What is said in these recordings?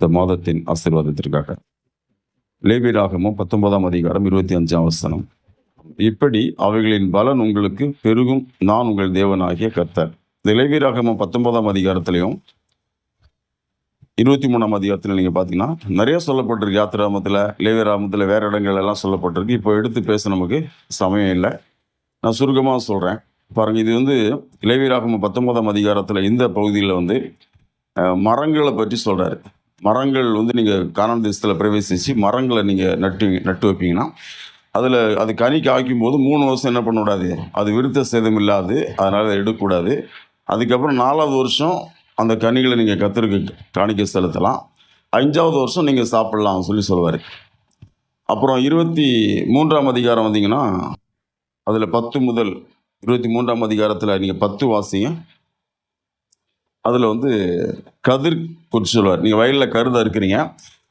இந்த மாதத்தின் ஆசீர்வாதத்திற்காக. லேபியராகமும் பத்தொன்பதாம் அதிகாரம் இருபத்தி அஞ்சாம் வசனம். இப்படி அவைகளின் பலன் உங்களுக்கு பெருகும். நான் உங்கள் தேவனாகிய கர்த்தர். இந்த லேபியராகமும் பத்தொன்பதாம் அதிகாரத்திலையும் இருபத்தி மூணாம் அதிகாரத்தில் நீங்கள் பார்த்தீங்கன்னா நிறைய சொல்லப்பட்டிருக்கு. யாத்திராமத்தில் லேவியராமத்தில் வேறு இடங்கள் எல்லாம் சொல்லப்பட்டிருக்கு. இப்போ எடுத்து பேச நமக்கு சமயம் இல்லை. நான் சுருக்கமாக சொல்கிறேன் பாருங்கள் இது வந்து லேவியராகம பத்தொன்பதாம் அதிகாரத்தில் இந்த பகுதியில் வந்து மரங்களை பற்றி சொல்கிறாரு மரங்கள் வந்து நீங்கள் காரண தேசத்தில் பிரவேசித்து மரங்களை நீங்கள் நட்டு நட்டு வைப்பீங்கன்னா அதில் அது கனி காய்க்கும் போது மூணு வருஷம் என்ன பண்ணக்கூடாது? அது விருத்த சேதம் இல்லாது அதனால் அதை எடுக்கக்கூடாது. அதுக்கப்புறம் நாலாவது வருஷம் அந்த கனிகளை நீங்கள் கத்திரிக்கு காணிக்க செலுத்தலாம். அஞ்சாவது வருஷம் நீங்கள் சாப்பிட்லாம் சொல்லி சொல்லுவார். அப்புறம் இருபத்தி மூன்றாம் அதிகாரம் வந்தீங்கன்னா அதில் பத்து முதல் இருபத்தி மூன்றாம் அதிகாரத்தில் நீங்கள் பத்து வாசிங்க. அதில் வந்து கதிர் குறித்து சொல்லுவார் நீங்கள் வயலில் கருதை இருக்கிறீங்க.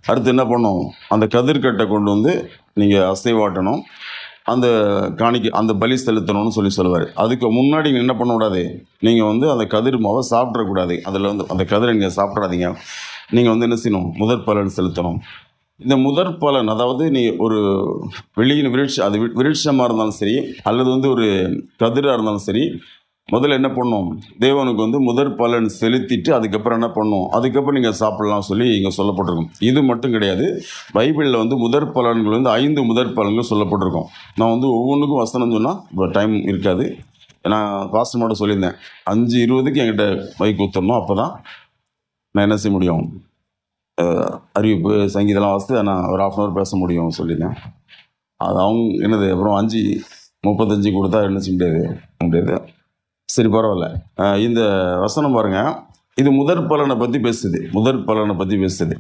அடுத்து என்ன பண்ணும்? அந்த கதிர்கட்டை கொண்டு வந்து நீங்கள் அசைவாட்டணும் அந்த காணிக்க அந்த பலி செலுத்தணும்னு சொல்லி சொல்லுவார் அதுக்கு முன்னாடி நீங்கள் என்ன பண்ணக்கூடாது நீங்கள் வந்து அந்த கதிர் மாவை சாப்பிட்றக்கூடாது அதில் வந்து அந்த கதிரை நீங்கள் சாப்பிட்றாதீங்க நீங்கள் வந்து என்ன செய்யணும்? முதற் பலன் செலுத்தணும். இந்த முதற் பலன் அதாவது நீ ஒரு வெளியின் விருட்சம் அது விருட்சமாக இருந்தாலும் சரி அல்லது வந்து ஒரு கதிராக இருந்தாலும் சரி முதல்ல என்ன பண்ணும்? தேவனுக்கு வந்து முதற் பலன் செலுத்திட்டு அதுக்கப்புறம் என்ன பண்ணும்? அதுக்கப்புறம் நீங்கள் சாப்பிட்லாம் சொல்லி இங்கே சொல்லப்பட்டிருக்கும். இது மட்டும் கிடையாது. பைபிளில் வந்து முதற் பலன்கள் வந்து ஐந்து முதற் பலன்கள் சொல்லப்பட்டிருக்கும். நான் வந்து ஒவ்வொன்றுக்கும் வசனம் சொன்னால் இப்போ டைம் இருக்காது. நான் பாஸ்டர் சொல்லியிருந்தேன். அஞ்சு இருபதுக்கு என்கிட்ட பைக் ஊற்றணும் அப்போ தான் நான் என்ன செய்ய முடியும்? அறிவிப்பு சங்கீதம்லாம் வாசித்து நான் ஒரு ஆஃப் அன் ஹவர் பேச முடியும் சொல்லியிருந்தேன். அது அவங்க என்னது? அப்புறம் அஞ்சு முப்பத்தஞ்சு கொடுத்தா என்ன செய்ய முடியாது? முடியாது. சரி பரவாயில்ல. இந்த வசனம் பாருங்கள் இது முதற் பலனை பற்றி பேசுது. முதற் பலனை பற்றி பேசுது.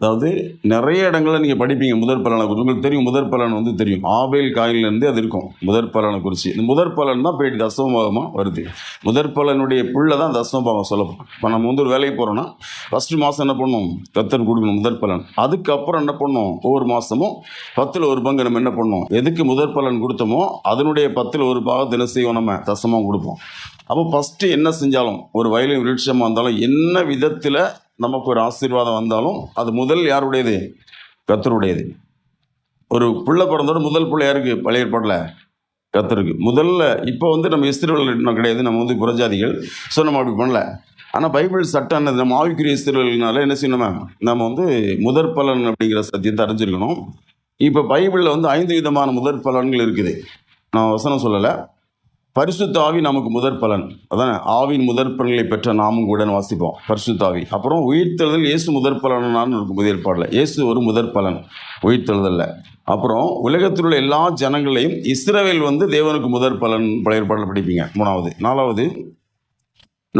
அதாவது நிறைய இடங்களில் நீங்கள் படிப்பீங்க முதற் பலனை குறித்து உங்களுக்கு தெரியும் முதற் பலன் வந்து தெரியும். ஆவேல் காயிலேருந்து அது இருக்கும் முதற் பலனை குறித்து இந்த முதற் பலன் தான் போயிட்டு தசமபாகமாக வருது. முதற் பலனுடைய புள்ள தான் தசமபாகம் சொல்லப்படும் இப்போ நம்ம வந்து ஒரு வேலைக்கு போகிறோன்னா ஃபஸ்ட்டு மாதம் என்ன பண்ணும் கத்தன் கொடுக்கணும் முதற் பலன். அதுக்கப்புறம் என்ன பண்ணும் ஒவ்வொரு மாதமும் பத்தில் ஒரு பங்கு நம்ம என்ன பண்ணும் எதுக்கு முதற் பலன் கொடுத்தோமோ அதனுடைய பத்தில் ஒரு பாகம் தினம் செய்வோம் நம்ம தசமாக கொடுப்போம். அப்போ ஃபஸ்ட்டு என்ன செஞ்சாலும் ஒரு வயலின் விருட்சமாக இருந்தாலும் என்ன விதத்தில் நமக்கு ஒரு ஆசீர்வாதம் வந்தாலும் அது முதல் யாருடையது? கத்தருடையது ஒரு பிள்ளை பிறந்தோட முதல் பிள்ளை யாருக்கு? பழைய ஏற்பாட்டில் கத்தருக்கு முதல்ல இப்போ வந்து நம்ம இஸ்திரவர்கள் கிடையாது நம்ம வந்து புறஜாதிகள். ஸோ நம்ம அப்படி பண்ணல. ஆனால் பைபிள் சட்டம் என்னது? நம்ம ஆவிக்குரிய இஸ்திரவர்கள்னால என்ன செய்யணும்? நம்ம வந்து முதற் பலன் அப்படிங்கிற சத்தியத்தை அறிஞ்சிருக்கணும். இப்போ பைபிளில் வந்து ஐந்து விதமான முதற் பலன்கள் இருக்குது. நான் வசனம் சொல்லலை. பரிசுத்த ஆவி நமக்கு முதற் பலன். அதானே? ஆவின் முதற் பலன்களை பெற்ற நாமும் கூட வாசிப்போம்? பரிசுத்தாவி அப்புறம் உயிர்த்தெழுதல் இயேசு முதற் பலனான்னு இருக்கும் புதிய ஏற்பாடில். இயேசு ஒரு முதற் பலன் உயிர்த்தெழுதல்ல. அப்புறம் உலகத்தில் உள்ள எல்லா ஜனங்களையும் இஸ்ரேவேல் வந்து தேவனுக்கு முதற் பலன் பழைய ஏற்பாடில் படிப்பீங்க. மூணாவது. நாலாவது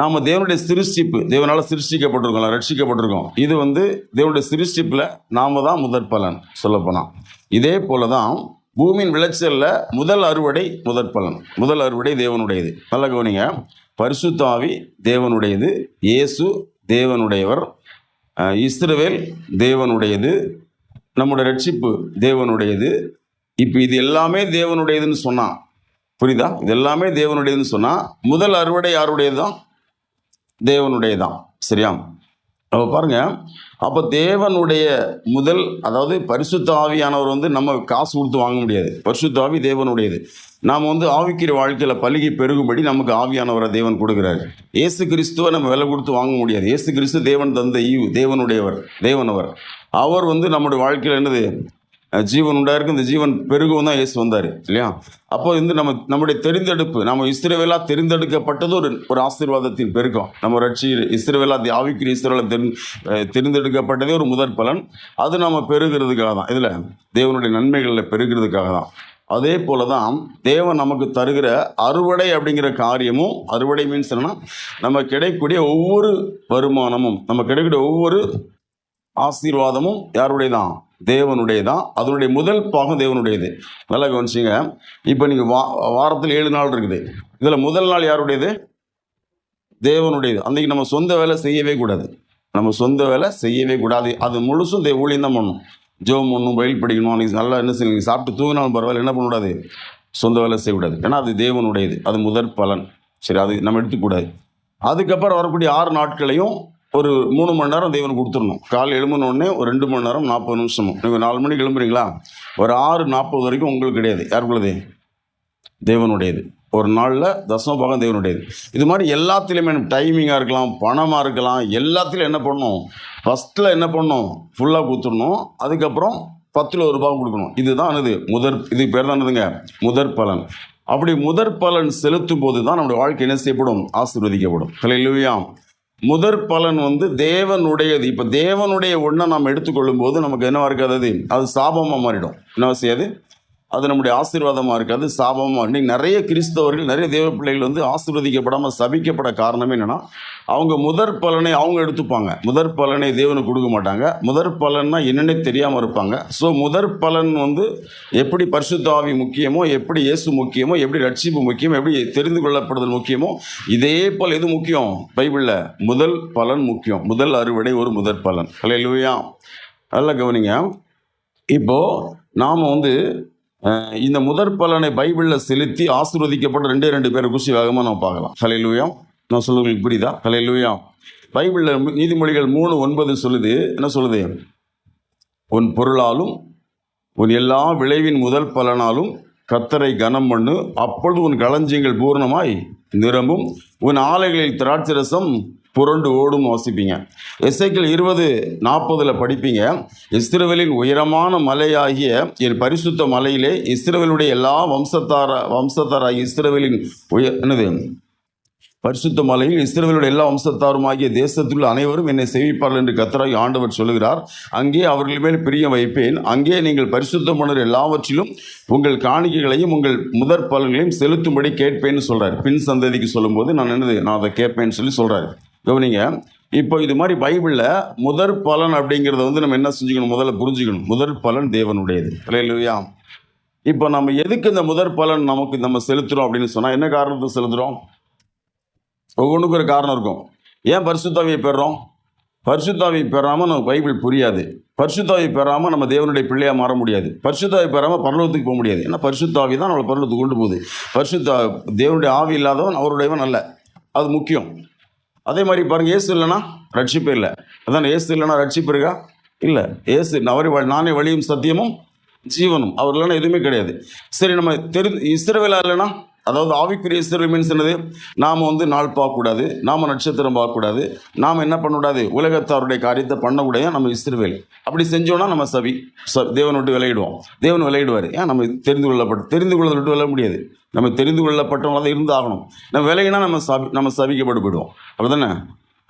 நாம் தேவனுடைய சிருஷ்டிப்பு தேவனால் சிருஷ்டிக்கப்பட்டிருக்கோம் ரட்சிக்கப்பட்டிருக்கோம். இது வந்து தேவனுடைய சிருஷ்டிப்பில் நாம் தான் முதற் பலன் சொல்லப்போனால் இதே போல தான் பூமியின் விளைச்சலில் முதல் அறுவடை முதற் பலன். முதல் அறுவடை தேவனுடையது. நல்ல கவனிங்க. பரிசுத்தாவி தேவனுடையது. இயேசு தேவனுடையவர். இஸ்ரவேல் தேவனுடையது. நம்முடைய ரட்சிப்பு தேவனுடையது. இப்போ இது எல்லாமே தேவனுடையதுன்னு சொன்னான் புரியுதா? இது எல்லாமே தேவனுடையதுன்னு சொன்னால் முதல் அறுவடை யாருடையது தான் தேவனுடையதான். சரியா? அப்போ பாருங்க அப்போ தேவனுடைய முதல் அதாவது பரிசுத்த ஆவியானவர் வந்து நம்ம காசு கொடுத்து வாங்க முடியாது. பரிசுத்த ஆவி தேவனுடையது. நாம் வந்து ஆவிக்கிற வாழ்க்கையில் பலுகி பெருகும்படி நமக்கு ஆவியானவரை தேவன் கொடுக்குறாரு. இயேசு கிறிஸ்துவை நம்ம விலை கொடுத்து வாங்க முடியாது. இயேசு கிறிஸ்து தேவன் தந்த ஈவு தேவனுடையவர் தேவனவர். அவர் வந்து நம்முடைய வாழ்க்கையில் என்னது? ஜீவன் உண்டாயிருக்கு. இந்த ஜீவன் பெருகவும் தான் இயேசு வந்தார் இல்லையா? அப்போ வந்து நம்ம நம்முடைய தெரிந்தெடுப்பு நம்ம இஸ்ரேவேலா தெரிந்தெடுக்கப்பட்டது ஒரு ஒரு ஆசீர்வாதத்தின் பெருக்கம். நம்ம ரட்சி இஸ்ரேவேலா தி ஆவிக்குரிய தெரி தெரிந்தெடுக்கப்பட்டதே ஒரு முதற் பலன். அது நம்ம பெருகிறதுக்காக தான். இதில் தேவனுடைய நன்மைகளில் பெருகிறதுக்காக தான். அதே போல தான் தேவன் நமக்கு தருகிற அறுவடை அப்படிங்கிற காரியமும் அறுவடை மீன்ஸ் என்னன்னா நம்ம கிடைக்கக்கூடிய ஒவ்வொரு வருமானமும் நம்ம கிடைக்கக்கூடிய ஒவ்வொரு ஆசீர்வாதமும் யாருடைய தான் தேவனுடைய தான் அதனுடைய முதல் பாகம் தேவனுடையது. நல்லா கவனிச்சிங்க. இப்போ நீங்கள் வா வாரத்தில் ஏழு நாள் இருக்குது. இதில் முதல் நாள் யாருடையது? தேவனுடையது. அன்றைக்கி நம்ம சொந்த வேலை செய்யவே கூடாது. நம்ம சொந்த வேலை செய்யவே கூடாது. அது முழுசும் தே ஊழியம் தான் பண்ணணும் ஜோம் பண்ணணும் பயில் படிக்கணும். அன்றைக்கி நல்லா என்ன செய்யணும்? சாப்பிட்டு தூங்கினாலும் பரவாயில்ல என்ன பண்ணக்கூடாது சொந்த வேலை செய்யக்கூடாது. ஏன்னா அது தேவனுடையது. அது முதற் பலன். சரி அது நம்ம எடுத்துக்கூடாது அதுக்கப்புறம் வரக்கூடிய ஆறு நாட்களையும் ஒரு மூணு மணி நேரம் தேவன் கொடுத்துடணும். காலை எழும்பின உடனே ஒரு ரெண்டு மணி நேரம் நாற்பது நிமிஷமும் நீங்கள் நாலு மணிக்கு எழும்புறீங்களா? ஒரு ஆறு நாற்பது வரைக்கும் உங்களுக்கு கிடையாது. யாருக்குள்ளது? தேவனுடையது. ஒரு நாளில் தசம பாகம் தேவனுடையது. இது மாதிரி எல்லாத்துலேயுமே டைமிங்காக இருக்கலாம் பணமாக இருக்கலாம் எல்லாத்துலையும் என்ன பண்ணணும்? ஃபஸ்ட்டில் என்ன பண்ணணும்? ஃபுல்லாக கொடுத்துடணும். அதுக்கப்புறம் பத்தில் ஒரு பாகம் கொடுக்கணும். இதுதான் இது முதற் இது பேர் தான் என்னதுங்க? முதற் பலன் அப்படி முதற் பலன் செலுத்தும் போது தான் நம்முடைய வாழ்க்கை என்ன செய்யப்படும்? ஆசீர்வதிக்கப்படும். இல்லையா முதற் பலன் வந்து தேவனுடையது. இப்போ தேவனுடைய ஒன்றை நாம் எடுத்துக்கொள்ளும் போது நமக்கு என்னவா இருக்காது அது சாபமாக மாறிடும். என்ன செய்யாது அது நம்முடைய ஆசீர்வாதமாக இருக்காது சாபமாக இன்னைக்கு நிறைய கிறிஸ்தவர்கள் நிறைய தேவ பிள்ளைகள் வந்து ஆசீர்வதிக்கப்படாமல் சபிக்கப்பட காரணமே என்னென்னா அவங்க முதற் பலனை அவங்க எடுத்துப்பாங்க. முதற் பலனை தேவனுக்கு கொடுக்க மாட்டாங்க. முதற் பலன்னா என்னென்னே தெரியாமல் இருப்பாங்க. ஸோ முதற் பலன் வந்து எப்படி பரிசுத்தாவி முக்கியமோ எப்படி இயேசு முக்கியமோ எப்படி ரட்சிப்பு முக்கியம் எப்படி தெரிந்து கொள்ளப்படுதல் முக்கியமோ இதே போல் எது முக்கியம்? பைபிளில் முதல் பலன் முக்கியம். முதல் அறுவடை ஒரு முதற் பலன். ஹalleluya நல்லா கவனிங்க. இப்போது நாம் வந்து இந்த முதற் பலனை பைபிளில் செலுத்தி ஆசீர்வதிக்கப்பட்ட ரெண்டே ரெண்டு பேரை குசி வேகமாக நம்ம பார்க்கலாம். ஹalleluya. நான் சொல்லுங்களுக்கு புரியுதா? ஹalleluya. பைபிளில் நீதிமொழிகள் மூணு ஒன்பது சொல்லுது. என்ன சொல்லுது? உன் பொருளாலும் உன் எல்லா விளைவின் முதல் பலனாலும் கத்தரை கனம் பண்ணு. அப்பொழுது உன் களஞ்சியங்கள் பூர்ணமாய் நிரம்பும். உன் ஆலைகளில் திராட்சரசம் புரண்டு ஓடும் வாசிப்பீங்க. எஸ்ஐக்கள் இருபது நாற்பதில் படிப்பீங்க. இஸ்ரவேலின் உயரமான மலையாகிய என் பரிசுத்த மலையிலே இஸ்ரவேலுடைய எல்லா வம்சத்தார வம்சத்தாராகிய இஸ்ரவேலின் உயர் என்னது? பரிசுத்த மலையில் இஸ்ரவேலுடைய எல்லா வம்சத்தாரும் ஆகிய தேசத்துள்ள அனைவரும் என்னை சேவிப்பார்கள் என்று கத்தராகி ஆண்டவர் சொல்லுகிறார். அங்கே அவர்கள் மேல் பிரியம் வைப்பேன். அங்கே நீங்கள் பரிசுத்த பண்ணுற எல்லாவற்றிலும் உங்கள் காணிக்கைகளையும் உங்கள் முதற் பலன்களையும் செலுத்தும்படி கேட்பேன்னு சொல்கிறார் பின் சந்ததிக்கு சொல்லும்போது நான் என்னது நான் அதை கேட்பேன்னு சொல்லி சொல்கிறார் கவனிங்க. இப்போ இது மாதிரி பைபிளில் முதற் பலன் அப்படிங்கிறத வந்து நம்ம என்ன செஞ்சுக்கணும்? முதல்ல புரிஞ்சுக்கணும். முதற் பலன் தேவனுடையது. இல்லையா இப்போ நம்ம எதுக்கு இந்த முதற் பலன் நமக்கு நம்ம செலுத்துகிறோம் அப்படின்னு சொன்னால் என்ன காரணத்தை செலுத்துகிறோம் ஒவ்வொன்றுக்கும் ஒரு காரணம் இருக்கும். ஏன் பரிசுத்தாவியை பெறுறோம்? பரிசுத்தாவை பெறாமல் நமக்கு பைபிள் புரியாது. பரிசுத்தாவை பெறாமல் நம்ம தேவனுடைய பிள்ளையாக மாற முடியாது. பரிசுத்தாவை பெறாமல் பரலோகத்துக்கு போக முடியாது. ஏன்னா பரிசுத்தாவி தான் நம்மளை பரலோகத்துக்கு கொண்டு போகுது. பரிசுத்தா தேவனுடைய ஆவி இல்லாதவன் அவருடையவன் அல்ல. அது முக்கியம். அதே மாதிரி பாருங்க ஏசு இல்லைன்னா ரட்சிப்பு இல்லை. அதான் ஏசு இல்லைன்னா ரட்சிப்பு இருக்கா? இல்லை. ஏசு அவரை நானே வழியும் சத்தியமும் ஜீவனும். அவர் இல்லைன்னா எதுவுமே கிடையாது. சரி நம்ம தெரி இஸ்ரவேலா இல்லைன்னா அதாவது ஆவிக்குரிய இஸ்ரவேல் மீன்ஸ் என்னது? நாம் வந்து நாள் பார்க்கக்கூடாது நாம் நட்சத்திரம் பார்க்கக்கூடாது நாம் என்ன பண்ணக்கூடாது? உலகத்தாருடைய காரியத்தை பண்ணக்கூடாது நம்ம இஸ்ரவேல். அப்படி செஞ்சோன்னா நம்ம சவி ச தேவனை விட்டு விளையிடுவோம் தேவன் விளையிடுவார் ஏன்? நம்ம தெரிந்து கொள்ளப்பட்ட தெரிந்து கொள்ளதை விட்டு விளைய முடியாது. நம்ம தெரிந்து கொள்ளப்பட்டவங்களாக தான் இருந்தாகணும். நம்ம விலையினா நம்ம சவி நம்ம சவிக்கப்பட்டு போயிடுவோம். அப்படி தானே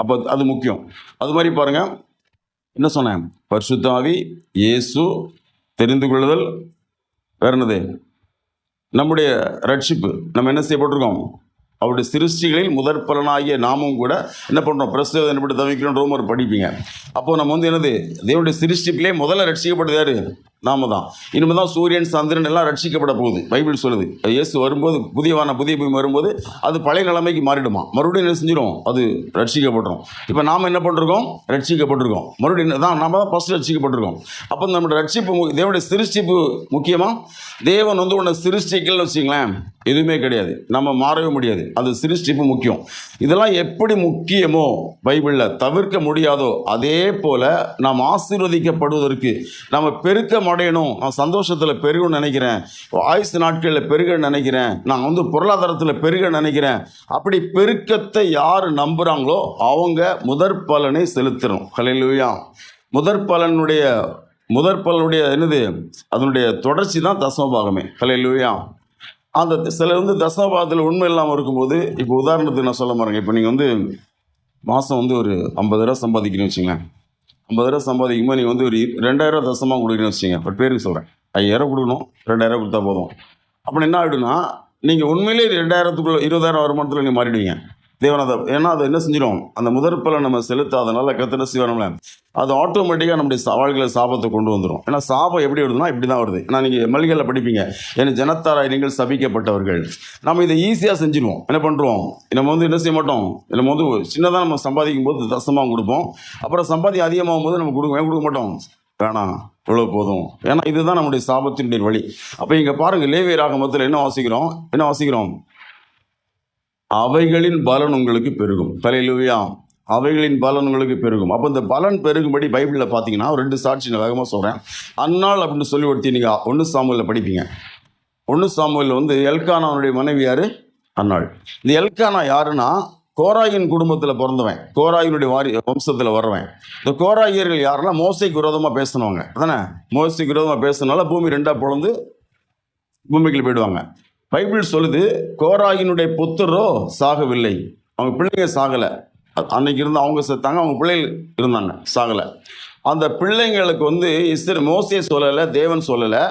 அப்போ அது முக்கியம். அது மாதிரி பாருங்கள் என்ன சொன்னேன்? பரிசுத்தாவி இயேசு தெரிந்து கொள்ளுதல் வேறு என்னது? நம்முடைய ரட்சிப்பு. நம்ம என்ன செய்யப்பட்டிருக்கோம்? அவருடைய சிருஷ்டிகளில் முதற் பலனாகிய நாமும் கூட என்ன பண்ணுறோம் பிரசவம் எப்படி தவிக்கிறோம் ரோமர் படிப்பீங்க. அப்போது நம்ம வந்து என்னது? தேவனுடைய சிருஷ்டிப்பிலே முதல்ல ரட்சிக்கப்பட்டது யார்? நாம தான் இனிமே தான் சூரியன் சந்திரன் எல்லாம் ரட்சிக்கப்பட போகுது. பைபிள் சொல்லுது. இயேசு வரும்போது புதியவான புதிய பூமி வரும்போது அது பழைய நிலைமைக்கு மாறிடுமா? மறுபடியும் என்ன செஞ்சிடும் அது ரட்சிக்கப்பட்டுரும். இப்போ நாம் என்ன பண்ணிருக்கோம்? ரட்சிக்கப்பட்டிருக்கோம். மறுபடியும் தான் நாம தான் ஃபஸ்ட் ரட்சிக்கப்பட்டிருக்கோம். அப்போ நம்மளோட ரட்சிப்பு மு- தேவனுடைய சிருஷ்டிப்பு முக்கியமாக தேவன் வந்து உன்னை சிருஷ்டிக்கல்னு வச்சுங்களேன் எதுவுமே கிடையாது. நம்ம மாறவே முடியாது. அது சிருஷ்டிப்பு முக்கியம். இதெல்லாம் எப்படி முக்கியமோ பைபிளில் தவிர்க்க முடியாதோ அதே போல் நாம் ஆசீர்வதிக்கப்படுவதற்கு நம்ம பெருக்க அடையணும். நான் சந்தோஷத்தில் பெருகணும்னு நினைக்கிறேன். ஆயுசு நாட்களில் பெருக நினைக்கிறேன். நான் வந்து பொருளாதாரத்தில் பெருக நினைக்கிறேன். அப்படி பெருக்கத்தை யார் நம்புகிறாங்களோ அவங்க முதற் பலனை செலுத்தணும் கலையிலுயா முதற் பலனுடைய முதற் பலனுடைய என்னது? அதனுடைய தொடர்ச்சி தான் தசமபாகமே கலையிலுயா அந்த சில வந்து தசமபாகத்தில் உண்மை இல்லாமல் இருக்கும்போது இப்போ உதாரணத்துக்கு நான் சொல்ல மாறேங்க இப்போ நீங்கள் வந்து மாதம் வந்து ஒரு ஐம்பது ரூபா சம்பாதிக்கணும்னு வச்சுங்களேன். ஐம்பது ரூபா சம்பாதிக்குமா நீங்கள் வந்து ஒரு ரெண்டாயிரம் ரூபா தசமாக கொடுக்குறீங்கன்னு வச்சுங்க பட் பேருக்கு சொல்கிறேன் ஐயாயிரம் கொடுக்கணும் ரெண்டாயிரம் கொடுத்தா போதும். அப்புறம் என்ன ஆகிடும்னா நீங்கள் உண்மையிலே ரெண்டாயிரத்துக்குள்ளே இருபதாயிரம் வருமானத்தில் நீங்கள் மாறிடுவீங்க. தேவன் அதை ஏன்னா அதை என்ன செஞ்சிடும் அந்த முதற்பலை நம்ம செலுத்தாதனால கத்தனை செய்வானோம்ல அது ஆட்டோமேட்டிக்காக நம்முடைய சவால்களை சாபத்தை கொண்டு வந்துடும் ஏன்னா சாபம் எப்படி வருதுன்னா இப்படி தான் வருது. ஏன்னா நீங்கள் மளிகையில் படிப்பீங்க. ஏன்னா ஜனத்தாராய் நீங்கள் சபிக்கப்பட்டவர்கள். நம்ம இதை ஈஸியாக செஞ்சிடுவோம் என்ன பண்ணுறோம் நம்ம வந்து என்ன செய்ய மாட்டோம்? நம்ம வந்து சின்னதாக நம்ம சம்பாதிக்கும் போது தசமாக கொடுப்போம். அப்புறம் சம்பாதி அதிகமாகும் போது நம்ம கொடுக்க கொடுக்க மாட்டோம்? வேணாம். இவ்வளோ போதும். ஏன்னா இதுதான் நம்முடைய சாபத்தினுடைய வழி. அப்போ இங்கே பாருங்க லேவிய மொத்தத்தில் என்ன வாசிக்கிறோம்? என்ன வாசிக்கிறோம்? அவைகளின் பலன் உங்களுக்கு பெருகும். தலையிலுவையா அவைகளின் பலன் உங்களுக்கு பெருகும். அப்போ இந்த பலன் பெருகும்படி பைபிளில் பார்த்தீங்கன்னா ரெண்டு சாட்சி நான் வேகமாக சொல்கிறேன் அன்னாள் அப்படின்னு சொல்லி ஒருத்தி நீங்கள் ஒன்று சாமுவில் படிப்பீங்க. ஒன்று சாமுவில் வந்து எல்கானாவுடைய மனைவி யார்? அன்னாள். இந்த எல்கானா யாருன்னா கோராயின் குடும்பத்தில் பிறந்தவன். கோராயினுடைய வாரி வம்சத்தில் வர்றவன். இந்த கோராயியர்கள் யாருன்னா மோசைக்கு விரோதமாக பேசினவங்க. அதானே? மோசைக்கு விரோதமாக பேசுனால பூமி ரெண்டாக பிறந்து பூமிக்குள்ள போயிடுவாங்க. பைபிள் சொல்லுது கோராயினுடைய புத்தரோ சாகவில்லை. அவங்க பிள்ளைங்க சாகலை. அன்னைக்கு இருந்து அவங்க செத்தாங்க அவங்க பிள்ளைகள் இருந்தாங்க சாகலை. அந்த பிள்ளைங்களுக்கு வந்து இஸ்ர மோசே சொல்லலை தேவன் சொல்லலை.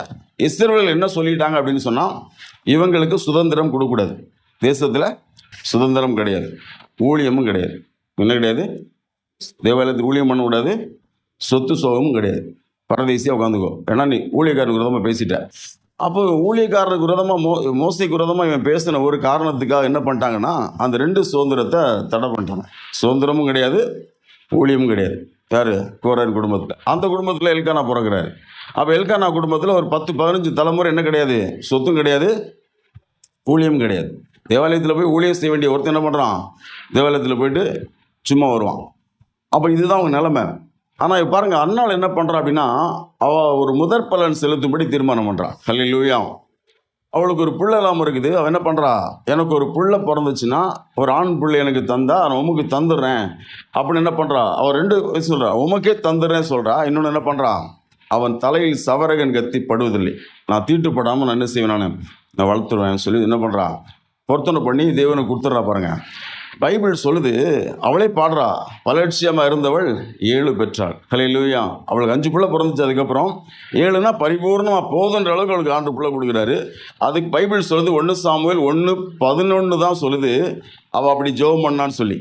இஸ்ரவேல் என்ன சொல்லிட்டாங்க அப்படின்னு சொன்னால் இவங்களுக்கு சுதந்திரம் கொடுக்கூடாது தேசத்தில் சுதந்திரம் கிடையாது. ஊழியமும் கிடையாது. என்ன கிடையாது? தேவாலயத்துக்கு ஊழியம் பண்ணக்கூடாது. சொத்து சோகமும் கிடையாது. பரதேசியாக உட்காந்துக்கோ. ஏன்னா நீ ஊழியக்காரனுக்கு விரோதமாக பேசிட்ட. அப்போ ஊழியக்காரருக்கு விரோதமாக மோ மோசைக்கு விரோதமாக இவன் பேசின ஒரு காரணத்துக்காக என்ன பண்ணிட்டாங்கன்னா அந்த ரெண்டு சுதந்திரத்தை தடை பண்ணிட்டாங்க. சுதந்திரமும் கிடையாது ஊழியமும் கிடையாது. யார்? கோரன் குடும்பத்தில். அந்த குடும்பத்தில் எல்கானா பிறகுறாரு அப்போ எல்கானா குடும்பத்தில் ஒரு பத்து பதினஞ்சு தலைமுறை என்ன கிடையாது? சொத்தும் கிடையாது ஊழியம் கிடையாது. தேவாலயத்தில் போய் ஊழியம் செய்ய வேண்டிய ஒருத்தன் என்ன பண்ணுறான் தேவாலயத்தில் போயிட்டு சும்மா வருவான். அப்போ இதுதான் அவங்க நிலமை. ஆனால் பாருங்க அண்ணாள் என்ன பண்ணுறா அப்படின்னா அவள் ஒரு முதற் பலன் செலுத்தும்படி தீர்மானம் பண்ணுறான் கல்லிலூயா அவளுக்கு ஒரு புள்ள இல்லாமல் இருக்குது. அவள் என்ன பண்ணுறா எனக்கு ஒரு புள்ள பிறந்துச்சுன்னா ஒரு ஆண் புள்ளை எனக்கு தந்தா நான் உமக்கு தந்துடுறேன். அப்படின்னு என்ன பண்ணுறா அவள் ரெண்டு சொல்கிறா உமக்கே தந்துடுறேன் சொல்கிறா இன்னொன்று என்ன பண்ணுறா அவன் தலையில் சவரகன் கத்தி படுவதில்லை நான் தீட்டுப்படாமல் நான் என்ன செய்வேன் நான்? நான் வளர்த்துருவேன் சொல்லி என்ன பண்ணுறா பொருத்தனை பண்ணி தேவனை கொடுத்துட்றா பாருங்கள் பைபிள் சொல்லுது அவளே பாடுறா பலட்சியமாக இருந்தவள் ஏழு பெற்றாள். கலையிலூயா அவளுக்கு அஞ்சு பிள்ளை பிறந்துச்சு அதுக்கப்புறம் ஏழுனா பரிபூர்ணமாக போதுன்ற அளவுக்கு அவளுக்கு ஆண்டு பிள்ளை கொடுக்குறாரு. அதுக்கு பைபிள் சொல்லுது ஒன்று சாமுவேல் ஒன்று பதினொன்று தான் சொல்லுது. அவள் அப்படி ஜெபம் பண்ணான்னு சொல்லி.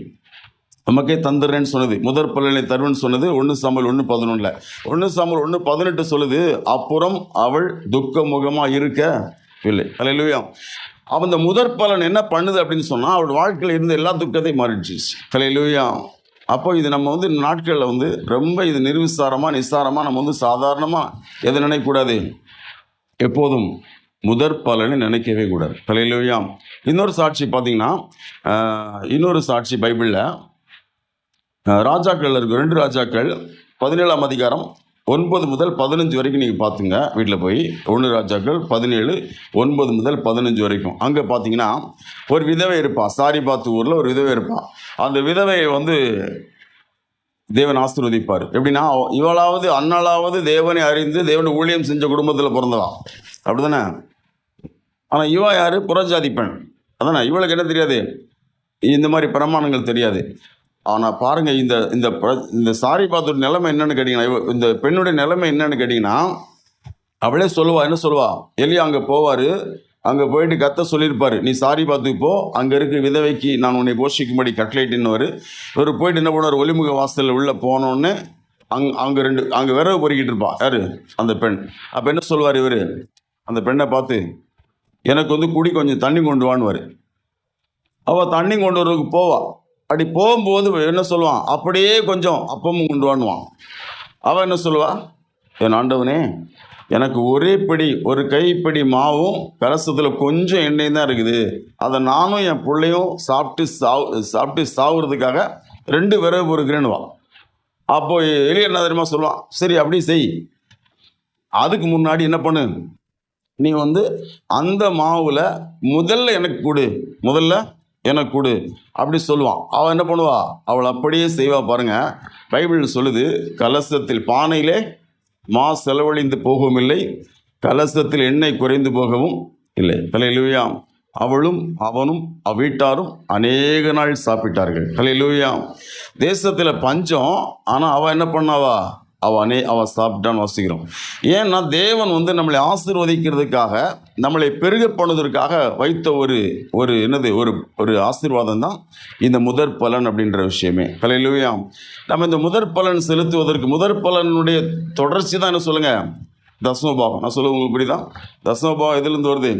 நமக்கே தந்துடுறேன்னு சொன்னது முதற் பலனை தருவன் சொன்னது ஒன்று சாமல் ஒன்று பதினொன்றில் ஒன்று சாமல் ஒன்று பதினெட்டு சொல்லுது அப்புறம் அவள் துக்க முகமாக இருக்க இல்லை. அலையிலுயா அவன் இந்த முதற் பலன் என்ன பண்ணுது அப்படின்னு சொன்னால் அவள் வாழ்க்கையில் இருந்த எல்லா துக்கத்தையும் மாறிடுச்சு. தலையிலுயா அப்போ இது நம்ம வந்து நாட்களில் வந்து ரொம்ப இது நிர்விசாரமாக நிசாரமாக நம்ம வந்து சாதாரணமாக எதை நினைக்கக்கூடாது? எப்போதும் முதற் பலனை நினைக்கவே கூடாது. தலையிலுயா இன்னொரு சாட்சி பார்த்தீங்கன்னா இன்னொரு சாட்சி பைபிளில் ராஜாக்கள் இருக்கு. ரெண்டு ராஜாக்கள் பதினேழாம் அதிகாரம் ஒன்பது முதல் பதினஞ்சு வரைக்கும் நீங்கள் பார்த்துங்க வீட்டில் போய். ஒன்று ராஜாக்கள் பதினேழு ஒன்பது முதல் பதினஞ்சு வரைக்கும். அங்கே பார்த்தீங்கன்னா ஒரு விதவை இருப்பாள் சாரி பார்த்து ஊரில் ஒரு விதவை இருப்பாள் அந்த விதவையை வந்து தேவன் ஆசீர்வதிப்பார். எப்படின்னா இவளாவது அண்ணாளாவது தேவனை அறிந்து தேவனை ஊழியம் செஞ்ச குடும்பத்தில் பிறந்தவா. அப்படிதானே? ஆனால் இவா யார்? புறஜாதி பெண். அதானே? இவளுக்கு என்ன தெரியாது? இந்த மாதிரி பிரமாணங்கள் தெரியாது. ஆனால் பாருங்கள் இந்த இந்த இந்த சாரி பார்த்துட்டு நிலைமை என்னென்னு கேட்டிங்கன்னா இந்த பெண்ணுடைய நிலைமை என்னென்னு கேட்டிங்கன்னா அவளே சொல்லுவா என்ன சொல்லுவா? எலியா அங்கே போவார் அங்கே போயிட்டு கத்த சொல்லியிருப்பார். நீ சாரி பார்த்து போ அங்கே இருக்க விதவைக்கு நான் உன்னை போஷிக்கும்படி கட்லைட்டுன்னு இவர் போயிட்டு என்ன பண்ணுவார்? ஒளிமுக வாசலில் உள்ளே போனோடனே அங் அங்கே ரெண்டு அங்கே விறகு பொறுக்கிட்டு இருப்பா. யார்? அந்த பெண். அப்போ என்ன சொல்லுவார் இவர்? அந்த பெண்ணை பார்த்து எனக்கு வந்து குடி கொஞ்சம் தண்ணி கொண்டு வான்னுவார். அவள் தண்ணி கொண்டு வரதுக்கு போவாள் அப்படி போகும்போது என்ன சொல்லுவான்? அப்படியே கொஞ்சம் அப்பமும் கொண்டு வான்னுவான். அவன் என்ன சொல்லுவா? என் ஆண்டவனே எனக்கு ஒரே பிடி ஒரு கைப்பிடி மாவும் கலசத்தில் கொஞ்சம் எண்ணெய் தான் இருக்குது. அதை நானும் என் பிள்ளையும் சாப்பிட்டு சாவு சாப்பிட்டு சாவுறதுக்காக ரெண்டு விரவு பொறுக்கிறேன்னு வா அப்போ எளிய என்ன தெரியுமா சொல்லுவான்? சரி அப்படி செய். அதுக்கு முன்னாடி என்ன பண்ணு? நீ வந்து அந்த மாவில் முதல்ல எனக்கு கொடு. முதல்ல எனக்கு கொடு. அப்படி சொல்லுவான். அவள் என்ன பண்ணுவா? அவள் அப்படியே செய்வா பாருங்க. பைபிள் சொல்லுது கலசத்தில் பானையிலே மா செலவழிந்து போகவும் இல்லை கலசத்தில் எண்ணெய் குறைந்து போகவும் இல்லை. தலையிலுயா அவளும் அவனும் அவ்வீட்டாரும் அநேக நாள் சாப்பிட்டார்கள். தலையிலுயா தேசத்தில் பஞ்சம் ஆனால் அவள் என்ன பண்ணாவா? அவள் அவன் சாப்பிட்டான்னு வாசிக்கிறோம். ஏன்னா தேவன் வந்து நம்மளை ஆசீர்வதிக்கிறதுக்காக நம்மளை பெருக பண்ணுவதற்காக வைத்த ஒரு ஒரு என்னது ஒரு ஒரு ஆசீர்வாதம் தான் இந்த முதற் பலன் அப்படின்ற விஷயமே. கலையிலுவையா நம்ம இந்த முதற் பலன் செலுத்துவதற்கு முதற் பலனுடைய தொடர்ச்சி தான் என்ன சொல்லுங்கள் தசமபாவம். நான் சொல்லுவேன் உங்களுக்கு தான் தசமபாவம் எதுலேருந்து வருது?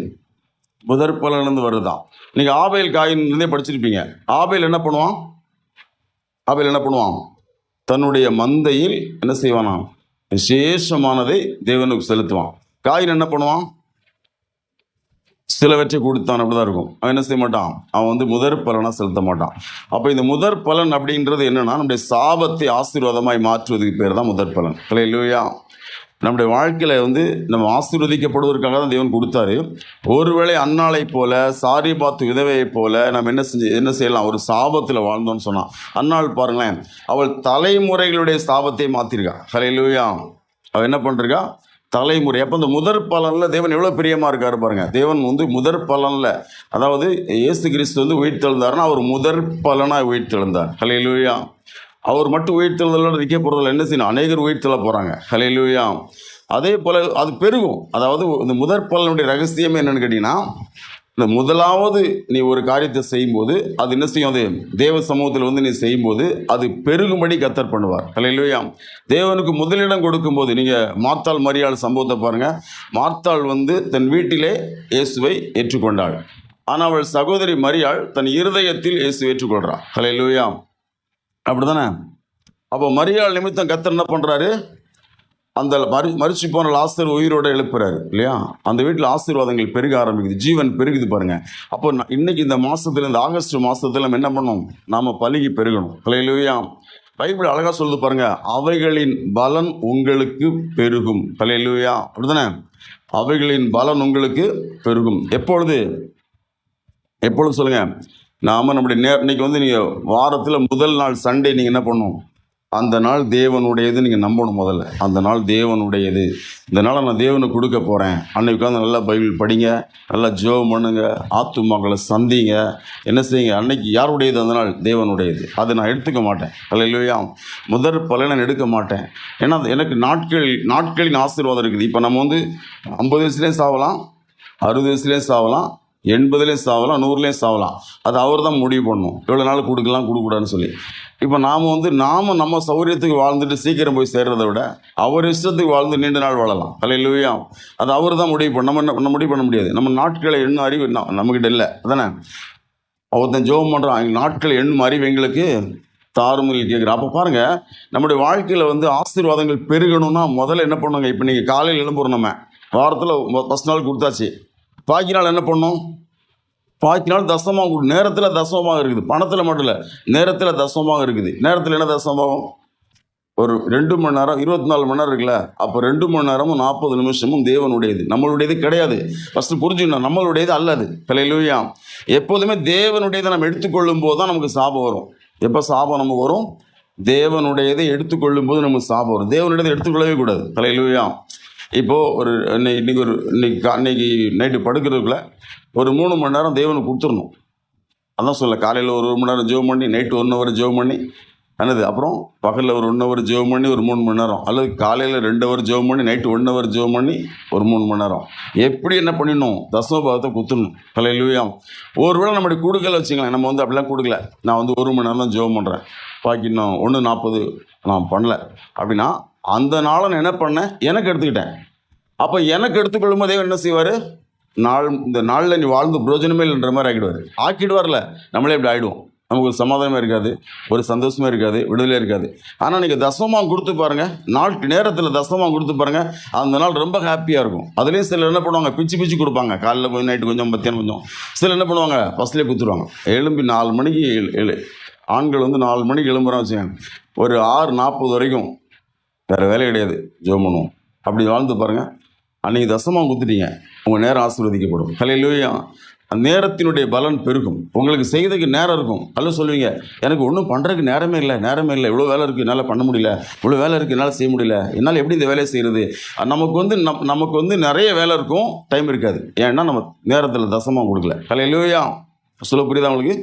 முதற் பலன்லேருந்து வருதுதான் நீங்கள் ஆபேல் காயின்லேருந்தே படிச்சிருப்பீங்க. ஆபேல் என்ன பண்ணுவான்? ஆபேல் என்ன பண்ணுவான்? தன்னுடைய மந்தையில் என்ன செய்வானாம் விசேஷமானதை தேவனுக்கு செலுத்துவான். காயின் என்ன பண்ணுவான்? சிலவற்றை கொடுத்தான் அப்படிதான் இருக்கும். அவன் என்ன செய்ய மாட்டான்? அவன் வந்து முதற் பலனாக செலுத்த மாட்டான். அப்போ இந்த முதற் பலன் அப்படின்றது என்னன்னா நம்முடைய சாபத்தை ஆசீர்வாதமாய் மாற்றுவதுக்கு பேர் தான் முதற் பலன். இல்லையா நம்முடைய வாழ்க்கையில் வந்து நம்ம ஆசீர்வதிக்கப்படுவதற்காக தான் தேவன் கொடுத்தாரு. ஒருவேளை அன்னாளை போல சாரி பார்த்து விதவையைப் போல நம்ம என்ன செஞ்சு என்ன செய்யலாம்? ஒரு சாபத்தில் வாழ்ந்தோம்னு சொன்னான் அன்னாள் பாருங்களேன் அவள் தலைமுறைகளுடைய சாபத்தை மாற்றிருக்கா ஹலையிலுயா அவள் என்ன பண்ணிருக்கா? தலைமுறை. அப்போ இந்த முதற் பலனில் தேவன் எவ்வளோ பிரியமாக இருக்காரு பாருங்கள் தேவன் வந்து முதற் பலனில் அதாவது இயேசு கிறிஸ்து வந்து உயிர்த்தெழுந்தாருன்னா அவர் முதற் பலனாக உயிர்த்தெழுந்தார். ஹலையிலுயா அவர் மட்டும் உயிர்த்தெழுதலோட நிற்க போகிறதில்ல என்ன செய்யணும்? அநேகர் உயிர்த்தெழ போகிறாங்க ஹலையிலுயா அதே போல் அது பெருகும். அதாவது இந்த முதற் பலனுடைய ரகசியம் என்னென்னு கேட்டிங்கன்னா இந்த முதலாவது நீ ஒரு காரியத்தை செய்யும்போது அது என்ன செய்யும்? அது தேவ சமூகத்தில் வந்து நீ செய்யும்போது அது பெருகும்படி கத்தர் பண்ணுவார். ஹalleluya. தேவனுக்கு முதலிடம் கொடுக்கும்போது நீங்கள் மார்த்தாள் மரியாள் சம்பவத்தை பாருங்கள் மார்த்தாள் வந்து தன் வீட்டிலே இயேசுவை ஏற்றுக்கொண்டாள். ஆனால் அவள் சகோதரி மரியாள் தன் இருதயத்தில் இயேசு ஏற்றுக்கொள்கிறாள் அப்படி அப்படிதானே? அப்போ மரியாள் நிமித்தம் கத்தர் என்ன பண்ணுறாரு அந்த மறு மறிச்சு போன லாஸ்டர் உயிரோட எழுப்புறாரு இல்லையா? அந்த வீட்டில் ஆசீர்வாதங்கள் பெருக ஆரம்பிக்குது ஜீவன் பெருகுது பாருங்க. அப்போ இன்னைக்கு இந்த மாசத்துல இந்த ஆகஸ்ட் மாசத்துல நம்ம என்ன பண்ணணும்? நாம பழுகி பெருகணும். ஹalleluya. பைபிள் அழகா சொல்லுது பாருங்க அவைகளின் பலன் உங்களுக்கு பெருகும். ஹalleluya. அப்படிதானே? அவைகளின் பலன் உங்களுக்கு பெருகும். எப்பொழுது? எப்பொழுது சொல்லுங்க நாம நம்முடைய நேர் இன்றைக்கி வந்து நீங்கள் வாரத்தில் முதல் நாள் சண்டே நீங்கள் என்ன பண்ணணும் அந்த நாள் தேவனுடையது நீங்கள் நம்பணும் முதல்ல. அந்த நாள் தேவனுடையது. இந்த நாளை நான் தேவனுக்கு கொடுக்க போகிறேன் அன்னைக்கு உட்காந்து நல்லா பைபிள் படிங்க. நல்லா ஜோம் பண்ணுங்க. ஆத்துமாக்களை சந்திங்க. என்ன செய்யுங்க? அன்னைக்கு யாருடையது அந்த நாள்? தேவனுடையது. அதை நான் எடுத்துக்க மாட்டேன். அல்லையா முதற் பலனை நான் எடுக்க மாட்டேன். ஏன்னா எனக்கு நாட்கள் நாட்களின் ஆசீர்வாதம் இருக்குது. இப்போ நம்ம வந்து ஐம்பது வயசுலேயும் சாவலாம். அறுபது வயசுலேயும் சாவலாம். எண்பதுலேயும் சாவலாம் நூறுலேயும் சாவலாம். அது அவர் தான் முடிவு பண்ணணும் எவ்வளோ நாள் கொடுக்கலாம் கொடுக்கூடாதுன்னு சொல்லி. இப்போ நாம் வந்து நாம் நம்ம சௌகரியத்துக்கு வாழ்ந்துட்டு சீக்கிரம் போய் சேர்றதை விட அவர் இஷ்டத்துக்கு வாழ்ந்து நீண்ட நாள் வாழலாம். அல்லையா அது அவர் தான் முடிவு பண்ண நம்ம என்ன- நம்ம முடிவு பண்ண முடியாது. நம்ம நாட்களை எண்ணும் அறிவு ந- நம்மகிட்ட இல்லை. அதானே? ஒருத்தன் ஜோபம் பண்ணுறான் நாட்களை எண்ணும் அறிவு எங்களுக்கு தாறுமுறை கேட்குறேன் அப்போ பாருங்கள் நம்முடைய வாழ்க்கையில் வந்து ஆசீர்வாதங்கள் பெருகணும்னா முதல்ல என்ன பண்ணுங்க? இப்போ நீங்கள் காலையில் எழும்புறோம் நம்ம. வாரத்தில் ஃபஸ்ட் நாள் கொடுத்தாச்சு. பாக்கி நாள் என்ன பண்ணும்? பாக்கி நாள் தசமாக கொடு. நேரத்தில் தசமமாக இருக்குது. பணத்தில் மட்டும் இல்லை. நேரத்தில் தசமாக இருக்குது. நேரத்தில் என்ன தசமாகும் ஒரு ரெண்டு மணி நேரம் இருபத்தி நாலு மணி நேரம் இருக்குல்ல? அப்போ ரெண்டு மணி நேரமும் நாற்பது நிமிஷமும் தேவனுடையது. நம்மளுடையது கிடையாது. ஃபஸ்ட்டு புரிஞ்சுக்கணும். நம்மளுடையது அல்லது. கலையிலுயா எப்போதுமே தேவனுடையதை நம்ம எடுத்துக்கொள்ளும் போது தான் நமக்கு சாபம் வரும். எப்போ சாபம் நமக்கு வரும்? தேவனுடையதை எடுத்துக்கொள்ளும் போது நமக்கு சாபம் வரும். தேவனுடையதை எடுத்துக்கொள்ளவே கூடாது. கலையிலுயா இப்போது ஒரு இன்னை- இன்னைக்கு ஒரு இன்னைக்கு கா- இன்னைக்கு நைட்டு படுக்கிறதுக்குள்ள ஒரு மூணு மணி நேரம் தேவனுக்கு கொடுத்துடணும். அதான் சொல்ல காலையில் ஒரு ஒரு மணி நேரம் ஜெபம் பண்ணி நைட்டு ஒன் ஹவர் ஜெபம் பண்ணி என்னது அப்புறம் பகலில் ஒரு ஒன் ஹவர் ஜெபம் பண்ணி ஒரு மூணு மணி நேரம். அல்லது காலையில் ரெண்டு ஹவர் ஜெபம் பண்ணி நைட்டு ஒன் ஹவர் ஜெபம் பண்ணி ஒரு மூணு மணி நேரம். எப்படி என்ன பண்ணிடணும்? தசமபாகத்தை குத்தணும் கலையிலுயா ஒருவேளை நம்ம கொடுக்கல வச்சுக்கலாம் நம்ம வந்து அப்படிலாம் கொடுக்கல. நான் வந்து ஒரு மணி நேரம் தான் ஜெபம் பண்ணுறேன் பாக்கி இன்னும் ஒன்று நாற்பது நான் பண்ணல. அப்படின்னா அந்த நாளை நான் என்ன பண்ணேன்? எனக்கு எடுத்துக்கிட்டேன். அப்போ எனக்கு எடுத்துக்கொள்ளும் போதே என்ன செய்வார்? நாள் இந்த நாளில் நீ வாழ்ந்து பிரயோஜனமே இல்லைன்ற மாதிரி ஆக்கிடுவார். ஆக்கிடுவார்ல. நம்மளே இப்படி ஆகிடுவோம் நமக்கு ஒரு சமாதானமே இருக்காது. ஒரு சந்தோஷமே இருக்காது. விடுதலையாக இருக்காது. ஆனால் நீங்கள் தசமாக கொடுத்து பாருங்கள் நாள் நேரத்தில் தசமாக கொடுத்து பாருங்கள் அந்த நாள் ரொம்ப ஹாப்பியாக இருக்கும். அதுலேயும் சிலர் என்ன பண்ணுவாங்க? பிச்சு பிச்சு கொடுப்பாங்க. காலைல கொஞ்சம் நைட்டு கொஞ்சம் மத்தியானம் கொஞ்சம். சிலர் என்ன பண்ணுவாங்க? ஃபஸ்ட்லேயே கொடுத்துருவாங்க எழும்பி நாலு மணிக்கு எழு- ஆண்கள் வந்து நாலு மணிக்கு எழும்புறோம் வச்சுக்கோங்க. ஒரு ஆறு நாற்பது வரைக்கும் வேறு வேலை கிடையாது ஜோம் பண்ணுவோம். அப்படி வாழ்ந்து பாருங்கள் அன்றைக்கி தசமாக குத்துட்டீங்க. உங்கள் நேரம் ஆசீர்வதிக்கப்படும். கலையிலேயே நேரத்தினுடைய பலன் பெருகும். உங்களுக்கு செய்ததுக்கு நேரம் இருக்கும். அல்ல சொல்லுவீங்க எனக்கு ஒன்றும் பண்ணுறதுக்கு நேரமே இல்லை நேரமே இல்லை. இவ்வளோ வேலை இருக்குது என்னால் பண்ண முடியல. இவ்வளோ வேலை இருக்குது என்னால் செய்ய முடியல. என்னால் எப்படி இந்த வேலையை செய்கிறது நமக்கு வந்து நம் நமக்கு வந்து நிறைய வேலை இருக்கும் டைம் இருக்காது. ஏன்னா நம்ம நேரத்தில் தசமாக கொடுக்கல. கலையிலேயா சொல்ல புரியுதா உங்களுக்கு?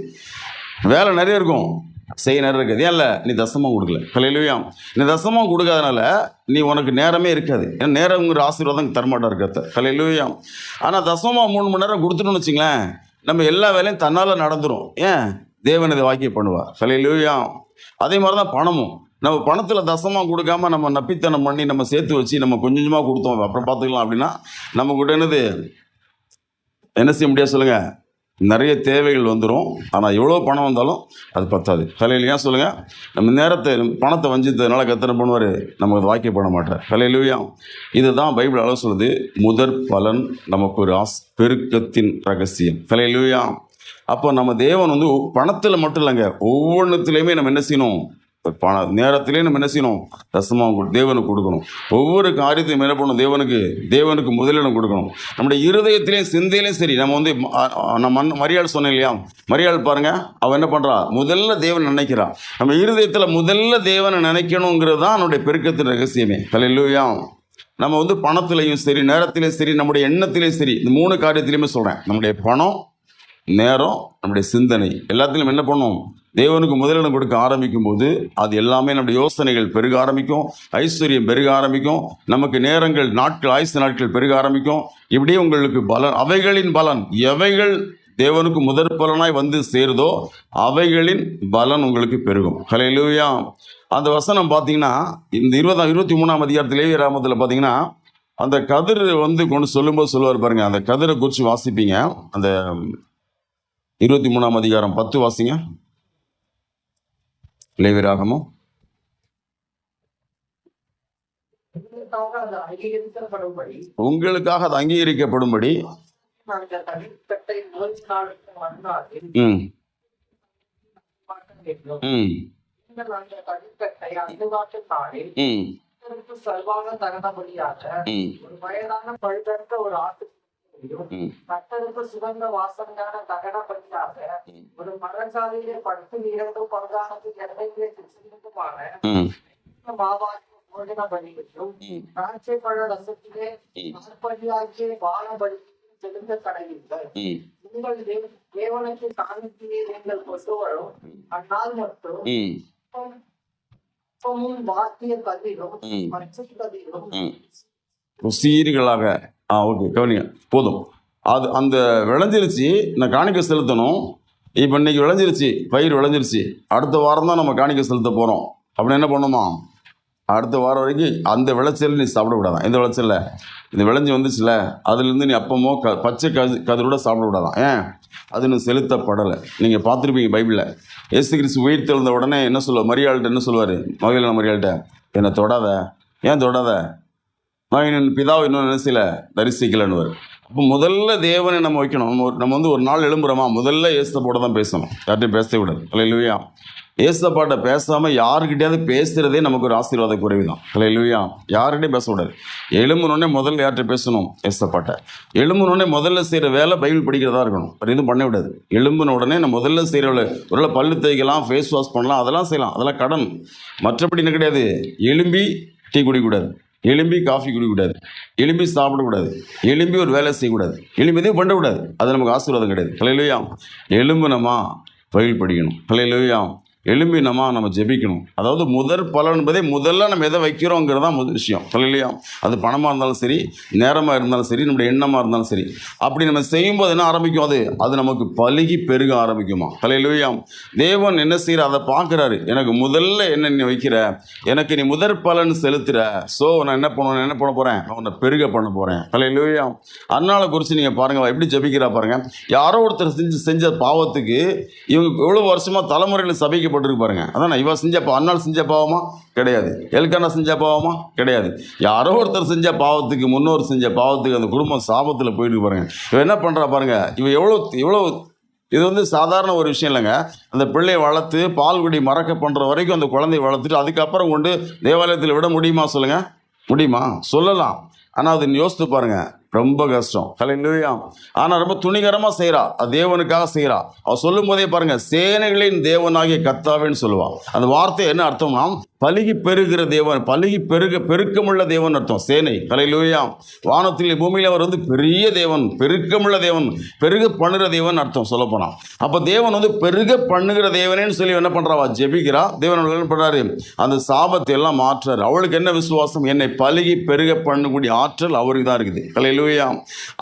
வேலை நிறைய இருக்கும். செய்ய நேரம் இருக்காது. ஏன் இல்லை? நீ தசமம் கொடுக்கல. கலையிலையா நீ தசமம் கொடுக்காதனால நீ உனக்கு நேரமே இருக்காது. ஏன்னா நேரங்கிற ஆசீர்வாதம் தரமாட்டா இருக்காது கலையிலையா ஆனால் தசமாக மூணு மணி நேரம் கொடுத்துட்டோம்னு வச்சுங்களேன் நம்ம எல்லா வேலையும் தன்னால் நடந்துரும். ஏன்? தேவன் இதை வாக்கிய பண்ணுவார். கலையிலையா அதே மாதிரி தான் பணமும். நம்ம பணத்தில் தசமாக கொடுக்காம நம்ம நப்பித்தனம் பண்ணி நம்ம சேர்த்து வச்சு நம்ம கொஞ்சம் கொஞ்சமாக கொடுத்தோம். அப்புறம் பார்த்துக்கலாம் அப்படின்னா நம்ம கிட்ட என்னது? என்ன செய்ய முடியாது சொல்லுங்கள் நிறைய தேவைகள் வந்துடும் ஆனால் எவ்வளோ பணம் வந்தாலும் அது பத்தாது. கலையில் ஏன் சொல்லுங்கள் நம்ம நேரத்தை பணத்தை வஞ்சித்ததுனால கத்தனை பண்ணுவார்? நமக்கு அது வாக்கிய பண்ண மாட்டார். கலையிலுயா இதுதான் பைபிள் அளவு சொல்லுது. முதற் பலன் நமக்கு ஒரு ஆஸ் பெருக்கத்தின் ரகசியம். கலையிலுயா அப்போ நம்ம தேவன் வந்து பணத்தில் மட்டும் இல்லைங்க. ஒவ்வொன்றுத்துலேயுமே நம்ம என்ன செய்யணும்? பண நேரத்திலே நம்ம என்ன செய்யணும்? தசமாக தேவனுக்கு கொடுக்கணும். ஒவ்வொரு காரியத்தையும் என்ன பண்ணணும் தேவனுக்கு தேவனுக்கு முதலிடம் கொடுக்கணும். நம்முடைய இருதயத்திலையும் சிந்தையிலையும் சரி நம்ம வந்து நம்ம மன் மரியாள் சொன்னேன் இல்லையா? மரியாள் பாருங்கள் அவன் என்ன பண்ணுறா முதல்ல தேவன் நினைக்கிறான் நம்ம இருதயத்தில் முதல்ல தேவனை நினைக்கணுங்கிறது தான் நம்முடைய பெருக்கத்தின் ரகசியமே. தலையிலுயா நம்ம வந்து பணத்திலையும் சரி நேரத்திலையும் சரி நம்முடைய எண்ணத்திலையும் சரி இந்த மூணு காரியத்திலையுமே சொல்கிறேன் நம்முடைய பணம் நேரம் நம்முடைய சிந்தனை. எல்லாத்திலும் என்ன பண்ணும் தேவனுக்கு முதலிடம் கொடுக்க ஆரம்பிக்கும் போது அது எல்லாமே நம்முடைய யோசனைகள் பெருக ஆரம்பிக்கும் ஐஸ்வர்யம் பெருக ஆரம்பிக்கும் நமக்கு நேரங்கள் நாட்கள் ஆயுசு நாட்கள் பெருக ஆரம்பிக்கும். இப்படியே உங்களுக்கு பலன் அவைகளின் பலன் எவைகள் தேவனுக்கு முதற் பலனாய் வந்து சேருதோ அவைகளின் பலன் உங்களுக்கு பெருகும். ஹalleluya. அந்த வசனம் பார்த்தீங்கன்னா இந்த இருபதாம் இருபத்தி மூணாம் அதிகாரத்திலே ராமத்தில் பார்த்தீங்கன்னா அந்த கதிர் வந்து கொண்டு சொல்லும்போது சொல்லுவார் பாருங்க அந்த கதிரை குறித்து வாசிப்பீங்க. அந்த இருபத்தி மூணாம் அதிகாரம் பத்து வாசிங்க. லேவிராகமோ உங்களுக்காக அது அங்கீகரிக்கப்படும்படி. ஒரு வயதான பழுதற்ற ஒரு ஆட்டு கத்தருக்கு சுகந்த வாசனையான தகனபடியாக ஒரு மரச்சாலையிலே படுத்து இரண்டு பரதானது எண்ணெயிலே சிறுதுமான ம் மாவாக்கிய போஜன பலியும் ம். திராட்சை பழ ரசத்திலே ம். நாற்படியாகிய பானபடி செலுத்த ம் உங்கள் தேவ- தேவனுக்கு காணிக்கையை நீங்கள் கொண்டு வரும் அந்நாள் மட்டும் வாக்கிய கதிரும். பச்சை கதிரும் சீர்களாக ஆ ஓகே கவனிங்க போதும் அது அந்த விளைஞ்சிருச்சு நான் காணிக்கை செலுத்தணும் இப்போ இன்னைக்கு விளைஞ்சிருச்சு பயிர் விளைஞ்சிருச்சு. அடுத்த வாரம் தான் நம்ம காணிக்க செலுத்த போகிறோம் அப்படின்னு என்ன பண்ணணுமா அடுத்த வாரம் வரைக்கும் அந்த விளைச்சல் நீ சாப்பிட இந்த எந்த இந்த விளைஞ்சி வந்துச்சுல அதுலேருந்து நீ அப்பமோ க பச்சை கது கதிரோட சாப்பிட ஏன்? அது இன்னும் செலுத்தப்படலை. நீங்கள் பார்த்துருப்பீங்க பைபிளில். ஏசு கிறிஸ்து உயிர் தெழுந்த உடனே என்ன சொல்லுவார் மரியாள்கிட்ட என்ன சொல்லுவார்? மகளிர் மரியாள்கிட்ட என்னை தொடாத. ஏன் தொடாத? நான் பிதாவை இன்னும் நினைச்சில செய்யல தரிசிக்கலன்னு அப்போ முதல்ல தேவனை நம்ம வைக்கணும். நம்ம ஒரு- நம்ம வந்து ஒரு நாள் எழும்புறோமா? முதல்ல ஏசப்பாட்ட தான் பேசணும். யார்ட்டையும் பேசவே விடாது இல்லையா ஏசப்பாட்ட பேசாமல் யாருக்கிட்டையாவது பேசுகிறதே நமக்கு ஒரு ஆசீர்வாத குறைவு தான் இல்லையா யார்கிட்டையும் பேசக்கூடாது எழும்புனோடனே முதல்ல யார்கிட்ட பேசணும்? ஏசப்பாட்ட எழும்புனோடனே முதல்ல செய்கிற வேலை பைபிள் படிக்கிறதா இருக்கணும். வேறு எதுவும் பண்ண விடாது எழும்புன உடனே நம்ம முதல்ல செய்கிற வேலை பல்லு தேய்க்கலாம் ஃபேஸ் வாஷ் பண்ணலாம் அதெல்லாம் செய்யலாம். அதெல்லாம் கடன். மற்றபடி என்ன கிடையாது? எழும்பி டீ குடிக்கக்கூடாது. எலும்பி காஃபி குடிக்கக்கூடாது. எலும்பி சாப்பிடக்கூடாது. எலும்பி ஒரு வேலை செய்யக்கூடாது. எலும்பி எதுவும் பண்ணக்கூடாது. அது நமக்கு ஆசீர்வாதம் கிடையாது. கலையாம் எலும்பு நம்ம பயில் படிக்கணும் கலையிலையா எழும்பி நம்ம நம்ம ஜெபிக்கணும். அதாவது முதற் பலன் என்பதே முதல்ல நம்ம எதை வைக்கிறோங்கிறது தான் முதல் விஷயம். இல்லையா? அது பணமாக இருந்தாலும் சரி நேரமாக இருந்தாலும் சரி நம்முடைய எண்ணமாக இருந்தாலும் சரி. அப்படி நம்ம செய்யும்போது என்ன ஆரம்பிக்கும் அது? அது நமக்கு பழுகி பெருக ஆரம்பிக்குமா? கலையிலையா தேவன் என்ன செய்கிற அதை பார்க்குறாரு. எனக்கு முதல்ல என்ன நீ வைக்கிற? எனக்கு நீ முதற் பலன் செலுத்துகிற ஸோ நான் என்ன பண்ணுவேன் என்ன பண்ண போகிறேன் உன்னை பெருக பண்ண போகிறேன் கலையிலையா அதனால் குறித்து நீங்கள் பாருங்க எப்படி ஜபிக்கிறா பாருங்கள் யாரோ ஒருத்தர் செஞ்சு செஞ்ச பாவத்துக்கு இவங்க எவ்வளோ வருஷமாக தலைமுறையில் போட்டிருக்கு பாருங்க. அதான்? இவன் செஞ்ச பா அன்னாள் செஞ்ச பாவமா? கிடையாது. எல்கண்ணா செஞ்ச பாவமா? கிடையாது. யாரோ ஒருத்தர் செஞ்ச பாவத்துக்கு முன்னோர் செஞ்ச பாவத்துக்கு அந்த குடும்பம் சாபத்தில் போயிட்டு பாருங்க. இவன் என்ன பண்ணுறா பாருங்க? இவன் எவ்வளோ எவ்வளோ இது வந்து சாதாரண ஒரு விஷயம் இல்லைங்க. அந்த பிள்ளையை வளர்த்து பால்குடி மறக்க பண்ணுற வரைக்கும் அந்த குழந்தையை வளர்த்துட்டு அதுக்கப்புறம் கொண்டு தேவாலயத்தில் விட முடியுமா சொல்லுங்கள் முடியுமா? சொல்லலாம். ஆனால் அது யோசித்து பாருங்கள் ரொம்ப கஷ்டம். கலையிலையா ஆனால் ரொம்ப துணிகரமாக செய்கிறா அது தேவனுக்காக செய்கிறா அவள் சொல்லும் போதே பாருங்கள் சேனைகளின் தேவனாகிய கத்தாவேன்னு சொல்லுவாள் அந்த வார்த்தை என்ன அர்த்தம்னா பழுகி பெருகிற தேவன் பழுகி பெருக பெருக்கமுள்ள தேவன் அர்த்தம். சேனை. கலையிலுயா வானத்தில் பூமியில் அவர் வந்து பெரிய தேவன் பெருக்கமுள்ள தேவன் பெருக பண்ணுகிற தேவன் அர்த்தம் சொல்லப்போனால் அப்போ தேவன் வந்து பெருக பண்ணுகிற தேவனேன்னு சொல்லி என்ன பண்ணுறாவா ஜெபிக்கிறா. தேவன் என்ன பண்ணுறாரு அந்த சாபத்தை எல்லாம் மாற்றுறாரு அவளுக்கு என்ன விசுவாசம்? என்னை பழுகி பெருக பண்ணக்கூடிய ஆற்றல் அவருக்கு தான் இருக்குது. கலையிலுயா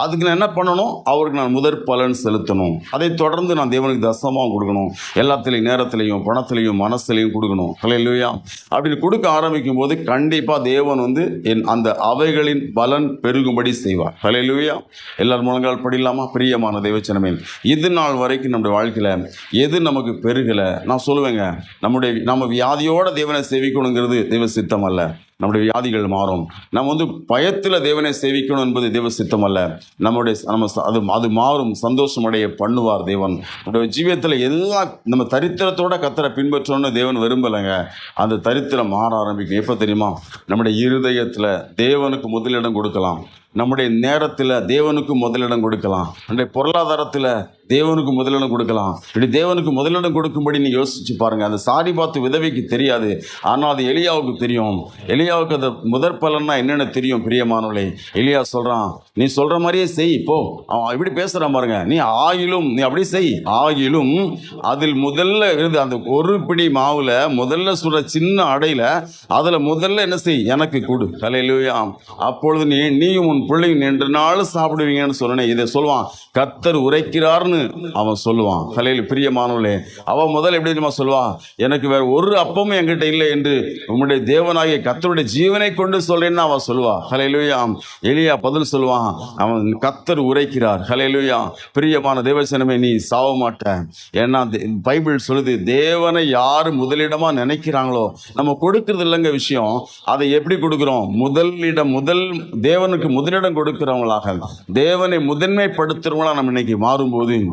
அதுக்கு நான் என்ன பண்ணணும்? அவருக்கு நான் முதற் பலன் செலுத்தணும். அதை தொடர்ந்து நான் தேவனுக்கு தசமாக கொடுக்கணும். எல்லாத்துலேயும் நேரத்திலையும் பணத்திலையும் மனசுலையும் கொடுக்கணும். கலையிலுயா அப்படி கொடுக்க ஆரம்பிக்கும் போது கண்டிப்பாக தேவன் வந்து என் அந்த அவைகளின் பலன் பெருகும்படி செய்வார். ஹalleluya எல்லார் முழங்கால் படிலாமா? பிரியமான தெய்வச்சனமே இது நாள் வரைக்கும் நம்முடைய வாழ்க்கையில் எது நமக்கு பெருகலை? நான் சொல்லுவேங்க. நம்முடைய நம்ம வியாதியோட தேவனை சேவிக்கணுங்கிறது தெய்வ சித்தம் அல்ல. நம்முடைய வியாதிகள் மாறும். நம்ம வந்து பயத்தில் தேவனை சேவிக்கணும் என்பது தேவ சித்தம் அல்ல நம்முடைய நம்ம அது அது மாறும். சந்தோஷமடைய பண்ணுவார் தேவன். நம்முடைய ஜீவியத்தில் எல்லா நம்ம தரித்திரத்தோட கத்தரை பின்பற்றணும்னு தேவன் விரும்பலைங்க. அந்த தரித்திரம் மாற ஆரம்பிக்கும். எப்போ தெரியுமா? நம்முடைய இருதயத்தில் தேவனுக்கு முதலிடம் கொடுக்கலாம். நம்முடைய நேரத்தில் தேவனுக்கு முதலிடம் கொடுக்கலாம். நம்முடைய பொருளாதாரத்தில் தேவனுக்கு முதலிடம் கொடுக்கலாம். இப்படி தேவனுக்கு முதலிடம் கொடுக்கும்படி நீ யோசிச்சு பாருங்க. அந்த சாரி பார்த்து விதவைக்கு தெரியாது. ஆனால் அது எலியாவுக்கு தெரியும். எலியாவுக்கு அது முதற் பலன்னா என்னென்ன தெரியும் பிரியமானவளே எலியா சொல்கிறான் நீ சொல்கிற மாதிரியே செய் போ. அவன் இப்படி பேசுகிறான் பாருங்க. நீ ஆயிலும் நீ அப்படி செய். ஆயிலும் அதில் முதல்ல இருந்து அந்த ஒரு பிடி மாவில் முதல்ல சொல்கிற சின்ன அடையில் அதில் முதல்ல என்ன செய்? எனக்கு கொடு. கலையிலுயா அப்பொழுது நீ நீயும் உன் பிள்ளைங்க நின்று நாளும் சாப்பிடுவீங்கன்னு சொன்னேன் இதை சொல்லுவான். கத்தர் உரைக்கிறார்னு அவன் சொல்லுவான். கலையில் பிரியமானவளே அவன் முதல் எப்படி தெரியுமா சொல்லுவான்? எனக்கு வேற ஒரு அப்பமும் என்கிட்ட இல்லை என்று உம்முடைய தேவனாகிய கத்தருடைய ஜீவனை கொண்டு சொல்றேன்னு அவன் சொல்லுவான். ஹலையிலுயாம் எலியா பதில் சொல்லுவான். அவன் கத்தர் உரைக்கிறார். ஹலையிலுயா பிரியமான தேவசனமே நீ சாவ மாட்ட ஏன்னா தே- பைபிள் சொல்லுது தேவனை யார் முதலிடமா நினைக்கிறாங்களோ நம்ம கொடுக்கறது இல்லைங்க விஷயம். அதை எப்படி கொடுக்குறோம்? முதலிடம் முதல் தேவனுக்கு முதலிடம் கொடுக்கிறவங்களாக. தேவனை முதன்மைப்படுத்துகிறவங்களாக நம்ம இன்னைக்கு மாறும்போது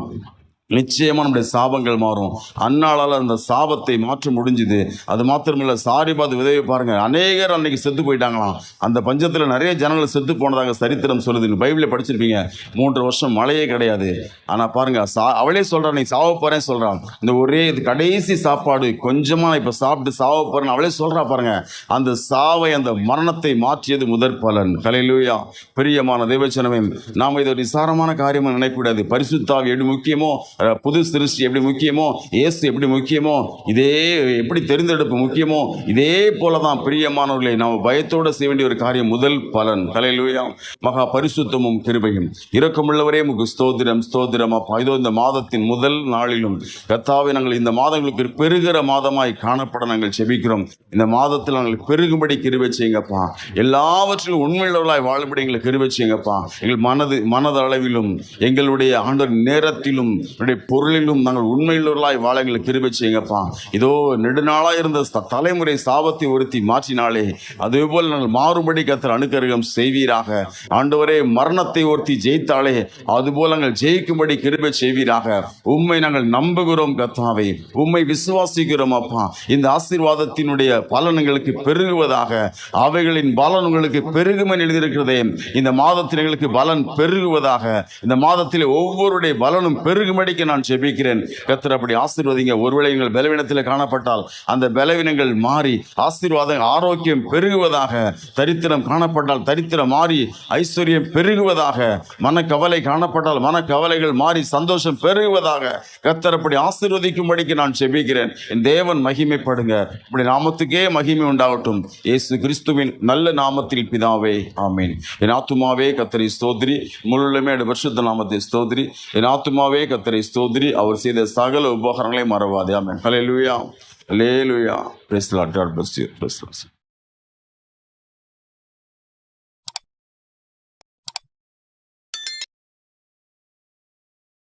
நிச்சயமாக நம்முடைய சாபங்கள் மாறும். அன்னாளால் அந்த சாபத்தை மாற்ற முடிஞ்சுது. அது மாத்திரமில்ல பார்த்து விதவி பாருங்கள் அநேகர் அன்னைக்கு செத்து போயிட்டாங்களாம். அந்த பஞ்சத்தில் நிறைய ஜனங்கள் செத்து போனதாக சரித்திரம் சொல்லுது. பைபிளை படிச்சிருப்பீங்க. மூன்று வருஷம் மழையே கிடையாது. ஆனால் பாருங்க சா அவளே சொல்கிறான் நீ சாவ போகிறேன் சொல்கிறான் இந்த ஒரே இது கடைசி சாப்பாடு கொஞ்சமாக நான் சாப்பிட்டு சாவ அவளே சொல்கிறா பாருங்கள் அந்த சாவை அந்த மரணத்தை மாற்றியது முதற் பலன். கலையிலூயா பிரியமான தேவச்சனமே நாம் இது ஒரு நிசாரமான காரியமாக நினைக்கக்கூடாது. பரிசுத்தாவி எடு முக்கியமோ புது சிருஷ்டி எப்படி முக்கியமோ இயேசு எப்படி முக்கியமோ இதே எப்படி தெரிந்தெடுப்பு முக்கியமோ இதே போல தான் பிரியமானவர்களை நாம் பயத்தோடு செய்ய வேண்டிய ஒரு காரியம் முதல் பலன். கலையிலுயா மகா பரிசுத்தமும் கிருபையும். இரக்கமுள்ளவரே முக்கு ஸ்தோதிரம் ஸ்தோதிரம் அப்பா. இதோ இந்த மாதத்தின் முதல் நாளிலும் கத்தாவை நாங்கள் இந்த மாதங்களுக்கு பெருகிற மாதமாய் காணப்பட நாங்கள் செபிக்கிறோம். இந்த மாதத்தில் நாங்கள் பெருகும்படி கிருபை செய்யுங்கப்பா. எல்லாவற்றிலும் உண்மையுள்ளவர்களாய் வாழும்படி எங்களை கிருபை செய்யுங்கப்பா. எங்கள் மனது மனதளவிலும் எங்களுடைய ஆண்டு நேரத்திலும் என்னுடைய பொருளிலும் நாங்கள் உண்மையுள்ளவர்களாய் வாழ எங்களுக்கு கிருபை செய்யுங்கப்பா. இதோ நெடுநாளாக இருந்த தலைமுறை சாபத்தை ஒருத்தி மாற்றினாலே அதேபோல் நாங்கள் மாறுபடி கத்தர் அனுக்கருகம் செய்வீராக. ஆண்டவரே மரணத்தை ஒருத்தி ஜெயித்தாலே அதுபோல் நாங்கள் ஜெயிக்கும்படி கிருபை செய்வீராக. உண்மை நாங்கள் நம்புகிறோம் கத்தாவை உண்மை விசுவாசிக்கிறோம் அப்பா. இந்த ஆசீர்வாதத்தினுடைய பலன் எங்களுக்கு பெருகுவதாக. அவைகளின் பலன் உங்களுக்கு பெருகுமென எழுதியிருக்கிறதே. இந்த மாதத்தில் எங்களுக்கு பலன் பெருகுவதாக. இந்த மாதத்தில் ஒவ்வொருடைய பலனும் பெருகும்படி பெருகும்படிக்கு நான் ஜெபிக்கிறேன். கத்தர் அப்படி ஆசீர்வதிங்க. ஒருவேளை எங்கள் பலவீனத்தில் காணப்பட்டால் அந்த பலவீனங்கள் மாறி ஆசீர்வாதம் ஆரோக்கியம் பெருகுவதாக தரித்திரம் காணப்பட்டால் தரித்திரம் மாறி ஐஸ்வர்யம் பெருகுவதாக மனக்கவலை காணப்பட்டால் மனக்கவலைகள் மாறி சந்தோஷம் பெருகுவதாக கத்தர் அப்படி ஆசீர்வதிக்கும்படிக்கு நான் செபிக்கிறேன் என் தேவன் மகிமைப்படுங்க. இப்படி நாமத்துக்கே மகிமை உண்டாகட்டும். இயேசு கிறிஸ்துவின் நல்ல நாமத்தில் பிதாவே ஆமீன். என் ஆத்துமாவே கத்தரை ஸ்தோத்ரி. முழுமே வருஷத்த நாமத்தை ஸ்தோத்ரி. என் ஆத்துமாவே கத்தரை ஸ்தோத்ரி அவர் செய்த சகல உபகாரங்களையும் மறவாதே ஆமே hallelujah hallelujah praise the Lord God bless you praise the Lord